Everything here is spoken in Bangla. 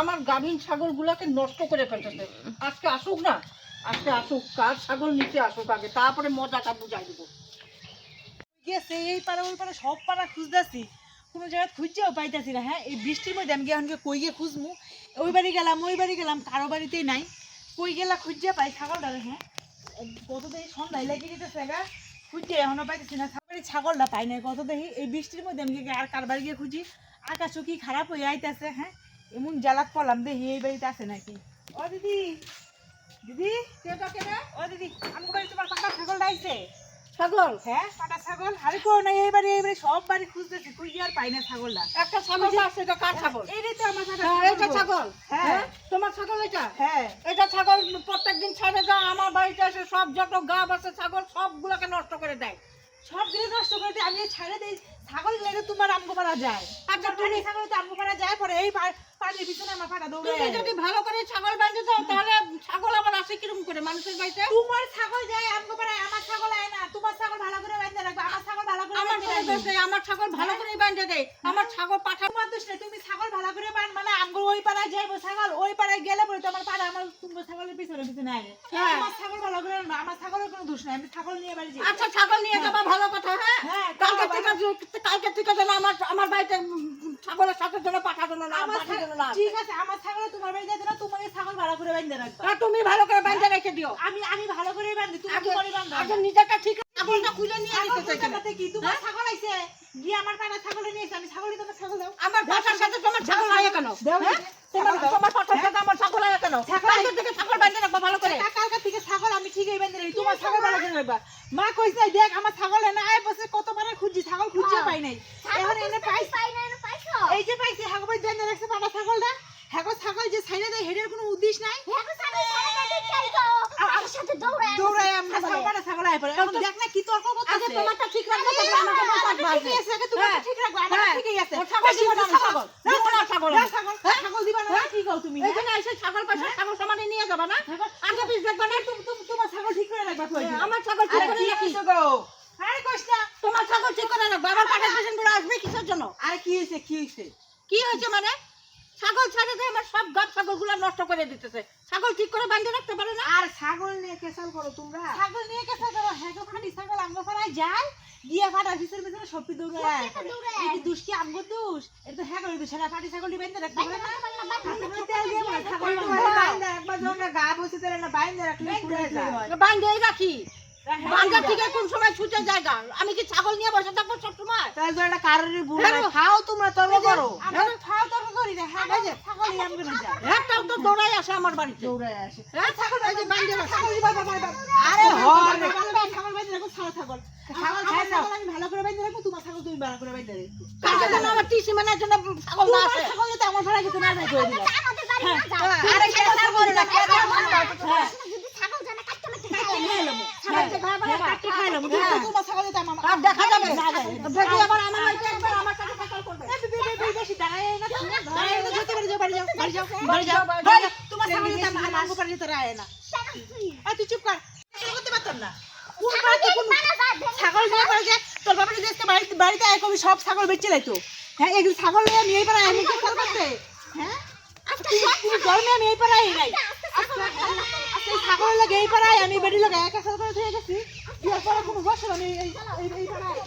আমার গাভীন ছাগল গুলাকে নষ্ট করে ফেলতেছে। আজকে আসুক না, আজকে আসুক, কার ছাগল নিতে আসুক আগে, তারপরে মজাটা বুঝাই দেবো। গেছে এই ওই সব পাড়া খুঁজতেছি। কোনো জায়গায় পাইতাছি না হ্যাঁ? এই বৃষ্টির মধ্যে আমি এখন কই গিয়ে ওই বাড়ি গেলাম, ওই বাড়ি গেলাম, কারও বাড়িতেই নাই। কই গেলা খুঁজছে পাই ছাগলটা হ্যাঁ? কত দেখি সন্ধ্যায় লেগে গেছে গা খুঁজছে এখনও পাইতেছি না। ছাগলের ছাগলটা পাই না কত দেখি এই বৃষ্টির মধ্যে আমি আর কার বাড়ি গিয়ে খুঁজি। আকাশও কি খারাপ হয়ে আইতেছে হ্যাঁ? এমন জ্বালাত পড়লাম দেখি এই বাড়িতে আছে নাকি? ও দিদি দিদি? ও দিদি বাড়ি তোমার পাকা ছাগল আইছে ছাগল? হ্যাঁ পাটা ছাগল? আরে কো না এই বাড়ি এই বাড়ি সব বাড়ি খুঁজতেছি খুঁজে আর পাই না ছাগলটা? একটা ছাগল আছে এটা কার ছাগল? এইটাই তো আমার পাটা হ্যাঁ, এটা ছাগল। হ্যাঁ। হ্যাঁ তোমার ছাগল এটা? হ্যাঁ। এটা ছাগল প্রত্যেকদিন ছাড়ে যায় আমার বাড়িতে এসে সব যত গাব আছে ছাগল সবগুলোকে নষ্ট করে দেয়। সব দিকে নষ্ট করে দেয় আমি এই ছাড়ে দেই ছাগল লেগে তোমার আমগো পাড়া যায়। আচ্ছা তুমি ছাগল তো আমগো পাড়া যায় পরে এই পানির পিছনে আমার পাটা দৌড়ে তুমি যদি ভালো করে ছাগল বাঁধতে দাও তাহলে ছাগল আবার আসে কিরম করে মানুষের বাড়িতে? তোমার ছাগল যায় আমগো পাড়ায় আমার ছাগল আয় না। তোমার ছাগল ভালো করে বাঁধতে রাখবে আমার ছাগল ভালো করে আমার কোনো দোষ নেই আমার ছাগল ভালো করেই বাঁধতে দেয়। আমার ছাগল পাঠা তোমার দোষ নেই, তুমি ছাগল ভালো করে বান মানে আমগো ওই পাড়ায় যাইবো ছাগল ওই পাড়ায় গেলে পরে তোমার পাড়া আমার তোমার ছাগলের পিছনে পিছনে আয়। হ্যাঁ। আমার ছাগল ভালো করে আমার ছাগলের কোনো দোষ নাই আমি ছাগল নিয়ে বাড়ি যাই। আচ্ছা ছাগল নিয়ে যাবা ভালো কথা হ্যাঁ? হ্যাঁ, কালকে থেকে কালকে থেকে যেন আমার আমার বাড়িতে ছাগলের সাথে জন্য পাঠা যেন না আমার ঠিক আছে আমার ছাগল তোমার বাড়ি যাবে না তোমার ছাগল ভালো করে বাঁধতে রাখবা। তা তুমি ভালো করে বাঁধতে রেখে দিও। আমি আমি ভালো করে বাঁধি তুমি আগে করে বাঁধো আগে নিজেরটা ঠিক ছাগলটা খুঁজে নিয়ে দিতে চাই কি? তোমার ছাগল আইছে গিয়ে আমার কানা ছাগল নিয়ে এসে আমি ছাগলই তোমার ছাগল দাও আমার ভাষার সাথে তোমার ছাগল হয়? কেন? দাও হ্যাঁ? তোমার তোমার পাঠার সাথে আমার ছাগল হয় কেন ছাগল- কালকে থেকে ছাগল বাঁধতে রাখব ভালো করে কালকা থেকে ছাগল আমি ঠিকই তোমার ছাগল ভালো মা কইছে দেখ আমার ছাগল এনে আয় বসে কতবার খুঁজি ছাগল খুঁজে পাই নাই। এখন এনে পাইছি? এই যে পাইছি হাগো ভাই রাখছে পাটা ছাগলটা। ছাগল যে দেয় হেডের কোনো উদ্দেশ্য নাই। দৌড়ায় আমরা ছাগল। ছাগল আয় পড়ে। এখন দেখ না কি তর্ক আগে তোমারটা ঠিক রাখবে তারপরে আমাকে বাঁচাতে আমার আছে আগে তোমারটা হ্যাঁ। ঠিক রাখবা আমার হ্যাঁ। ঠিকই আছে। ছাগল দিবা ছাগল। দিবা ছাগল। ছাগল। ছাগল। দিবা না কি কও তুমি হ্যাঁ? এখানে এসে ছাগল পাশে ছাগল সমানে নিয়ে যাবা না আগে পিছ দেখবা না তুমি তুমি- তোমার ছাগল ঠিক করে রাখবা কই আমার ছাগল ঠিক করে রাখি আরে কইছ না। তোমার ছাগল ঠিক করে রাখব আমার পাঠার পেশেন্টগুলো আসবে কিসের জন্য? আরে কি হইছে কি হইছে? কি হয়েছে মানে? ছাগল ছেড়ে দিয়ে আমার সব গাছ ছাগলগুলো নষ্ট করে দিতেছে। ছাগল ঠিক করে বাঁধতে রাখতে পারে না? আর ছাগল নিয়ে কেসাল করো তোমরা। ছাগল নিয়ে কেসাল করো। হ্যাঁ ফাটি ছাগল আমগো পাড়ায় যায় গিয়া ফাটার পিছনে পিছনে সপি দৌড়ে আয়। এই কি দুষ কি আমগো দুষ এটা তো হ্যাঁ করে দুষ হ্যাঁ ফাটি ছাগল নিয়ে বেঁধে রাখতে পারে না। দিয়ে একবার যখন গা বসে তেল না রাখলে বাঁধে রাখি। বাঁধা ঠিক কোন সময় ছুটে জায়গা আমি কি ছাগল নিয়ে বসে থাকব সব সময় তাই তো একটা কারোরই ভুল হ্যাঁ। খাও তোমরা তর্ক করো। খাও তর্ক করি না। হ্যাঁ গো, ছাগলই আমগো না একটাও তো দৌড়াই আসে আমার বাড়িতে। দৌড়ায় আসে। হ্যাঁ ছাগল এই যে বাঁধে ছাগল দিবা বাবা আরে হয় ছাগল বাইন্দা রাখো ছাগল ছাগল ছাগল হ্যাঁ, নাও। ছাগল আমি ভালো করে বাইন্দা রাখো তোমার ছাগল তুমি ভালো করে বাইন্দা রাখো। কালকে যেন আমার টিসি মানের জন্য ছাগল না আসে। ছাগল যাতে আমার ভাড়া যেতে না যায় করে আরে কেসার করে না না। হ্যাঁ। হ্যাঁ। তোমার ছাগল যাতে আমার আর দেখা যাবে। না যায় আবার আমার বাড়িতে একবার আমার সাথে ছাগল করবে। এই বে- বে- বে- বেশি দাঁড়ায় না দাঁড়ায় না, যেতে পারি, যাও, বাড়ি যাও, বাড়ি যাও, বাড়ি বাড়ি যাও, যাও। বাড়ি ভাই, যাও। তোমার ছাগল যাতে আমার- আমার উপরে যেতে রায় না। এই, তুই চুপ কর। করতে পারতাম না। কোন বাড়িতে কোন- ছাগল নিয়ে যে তোর বাবার যদি বাড়িতে বাড়িতে কবি সব ছাগল বেচে লাইতো হ্যাঁ এগুলো ছাগল নিয়ে আমি এই পাড়ায় আমি কি করতে হ্যাঁ। তুমি- তুমি জন্মে আমি এই পাড়ায় নাই। আজকে ছাগল লাগে এই পাড়ায় আমি বেড়ি লাগে এক ছাগল করে ধুয়ে গেছি। বিয়ার পরে কোনো বছর আমি এই এই- এই পাড়ায়।